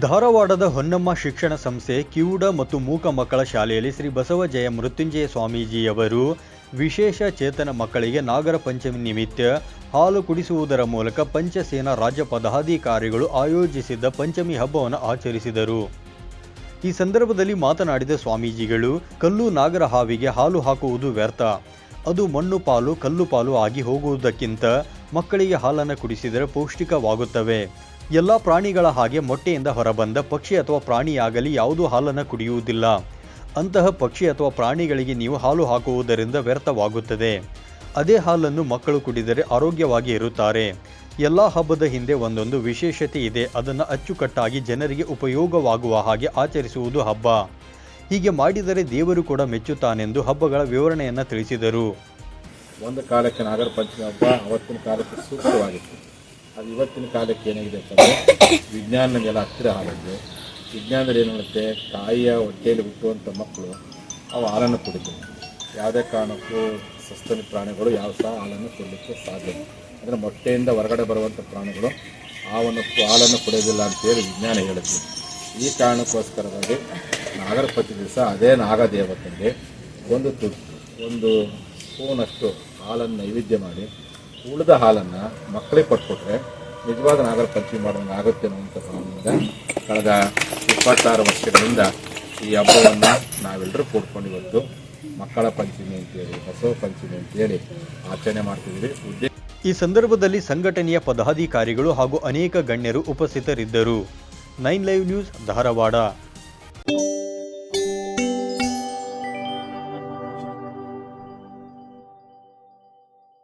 ಧಾರವಾಡದ ಹೊನ್ನಮ್ಮ ಶಿಕ್ಷಣ ಸಂಸ್ಥೆ ಕಿವುಡ ಮತ್ತು ಮೂಕ ಮಕ್ಕಳ ಶಾಲೆಯಲ್ಲಿ ಶ್ರೀ ಬಸವ ಜಯ ಮೃತ್ಯುಂಜಯ ಸ್ವಾಮೀಜಿಯವರು ವಿಶೇಷ ಚೇತನ ಮಕ್ಕಳಿಗೆ ನಾಗರ ಪಂಚಮಿ ನಿಮಿತ್ತ ಹಾಲು ಕುಡಿಸುವುದರ ಮೂಲಕ ಪಂಚಸೇನಾ ರಾಜ್ಯ ಪದಾಧಿಕಾರಿಗಳು ಆಯೋಜಿಸಿದ್ದ ಪಂಚಮಿ ಹಬ್ಬವನ್ನು ಆಚರಿಸಿದರು. ಈ ಸಂದರ್ಭದಲ್ಲಿ ಮಾತನಾಡಿದ ಸ್ವಾಮೀಜಿಗಳು, ಕಲ್ಲು ನಾಗರ ಹಾವಿಗೆ ಹಾಲು ಹಾಕುವುದು ವ್ಯರ್ಥ. ಅದು ಮಣ್ಣು ಪಾಲು ಕಲ್ಲು ಪಾಲು ಆಗಿ ಹೋಗುವುದಕ್ಕಿಂತ ಮಕ್ಕಳಿಗೆ ಹಾಲನ್ನು ಕುಡಿಸಿದರೆ ಪೌಷ್ಟಿಕವಾಗುತ್ತವೆ. ಎಲ್ಲ ಪ್ರಾಣಿಗಳ ಹಾಗೆ ಮೊಟ್ಟೆಯಿಂದ ಹೊರಬಂದ ಪಕ್ಷಿ ಅಥವಾ ಪ್ರಾಣಿಯಾಗಲಿ ಯಾವುದೂ ಹಾಲನ್ನು ಕುಡಿಯುವುದಿಲ್ಲ. ಅಂತಹ ಪಕ್ಷಿ ಅಥವಾ ಪ್ರಾಣಿಗಳಿಗೆ ನೀವು ಹಾಲು ಹಾಕುವುದರಿಂದ ವ್ಯರ್ಥವಾಗುತ್ತದೆ. ಅದೇ ಹಾಲನ್ನು ಮಕ್ಕಳು ಕುಡಿದರೆ ಆರೋಗ್ಯವಾಗಿ ಇರುತ್ತಾರೆ. ಎಲ್ಲ ಹಬ್ಬದ ಹಿಂದೆ ಒಂದೊಂದು ವಿಶೇಷತೆ ಇದೆ. ಅದನ್ನು ಅಚ್ಚುಕಟ್ಟಾಗಿ ಜನರಿಗೆ ಉಪಯೋಗವಾಗುವ ಹಾಗೆ ಆಚರಿಸುವುದು ಹಬ್ಬ. ಹೀಗೆ ಮಾಡಿದರೆ ದೇವರು ಕೂಡ ಮೆಚ್ಚುತ್ತಾನೆಂದು ಹಬ್ಬಗಳ ವಿವರಣೆಯನ್ನು ತಿಳಿಸಿದರು. ಒಂದು ಕಾಲಕ್ಕೆ ನಾಗರ ಪಂಚಮಿ ಹಬ್ಬ, ಅವತ್ತಿನ ಕಾಲಕ್ಕೆ ಸೂಕ್ತವಾಗಿತ್ತು. ಅದು ಇವತ್ತಿನ ಕಾಲಕ್ಕೆ ಏನಾಗಿದೆ ಅಂತಂದರೆ ವಿಜ್ಞಾನ ಹತ್ತಿರ ಆಗಿದೆ ವಿಜ್ಞಾನದಲ್ಲಿ ಏನು ಮಾಡುತ್ತೆ? ತಾಯಿಯ ಹೊಟ್ಟೆಯಲ್ಲಿ ಹುಟ್ಟುವಂಥ ಮಕ್ಕಳು ಅವು ಹಾಲನ್ನು ಕುಡಿತು ಯಾವುದೇ ಕಾರಣಕ್ಕೂ ಸಸ್ತನಿ ಪ್ರಾಣಿಗಳು ಯಾವ ಸಹ ಹಾಲನ್ನು ಕೊಡಲಿಕ್ಕೆ ಸಾಧ್ಯ. ಅಂದರೆ ಮೊಟ್ಟೆಯಿಂದ ಹೊರಗಡೆ ಬರುವಂಥ ಪ್ರಾಣಿಗಳು ಹಾವನ್ನು ಹಾಲನ್ನು ಕುಡಿಯೋದಿಲ್ಲ ಅಂತೇಳಿ ವಿಜ್ಞಾನ ಹೇಳುತ್ತೆ. ಈ ಕಾರಣಕ್ಕೋಸ್ಕರವಾಗಿ ನಾಗರ ಪಂಚಮಿ ದಿವಸ ಅದೇ ನಾಗದೇವತೆಗೆ ಒಂದು ತುತ್ತು, ಒಂದು ಸ್ಪೂನಷ್ಟು ಹಾಲನ್ನು ನೈವೇದ್ಯ ಮಾಡಿ ಉಳಿದ ಹಾಲನ್ನು ಮಕ್ಕಳಿಗೆ ಕೊಟ್ಬಿಟ್ರೆ ನಿಜವಾದ ನಾಗರ ಪಂಚಮಿ ಮಾಡೋದಂಗೆ ಆಗುತ್ತೆ ಅನ್ನುವಂಥ ಭಾವನೆಯಿಂದ ಕಳೆದ ಇಪ್ಪತ್ತಾರು ವರ್ಷಗಳಿಂದ ಈ ಹಬ್ಬವನ್ನು ನಾವೆಲ್ಲರೂ ಕೂಡ್ಕೊಂಡು ಇವತ್ತು ಮಕ್ಕಳ ಪಂಚಮಿ ಅಂತೇಳಿ, ಬಸವ ಪಂಚಮಿ ಅಂತೇಳಿ ಆಚರಣೆ ಮಾಡ್ತಿದ್ದೀವಿ. ಉದ್ದೇಶ ಈ ಸಂದರ್ಭದಲ್ಲಿ ಸಂಘಟನೆಯ ಪದಾಧಿಕಾರಿಗಳು ಹಾಗೂ ಅನೇಕ ಗಣ್ಯರು ಉಪಸ್ಥಿತರಿದ್ದರು. Nine live news Dharwad.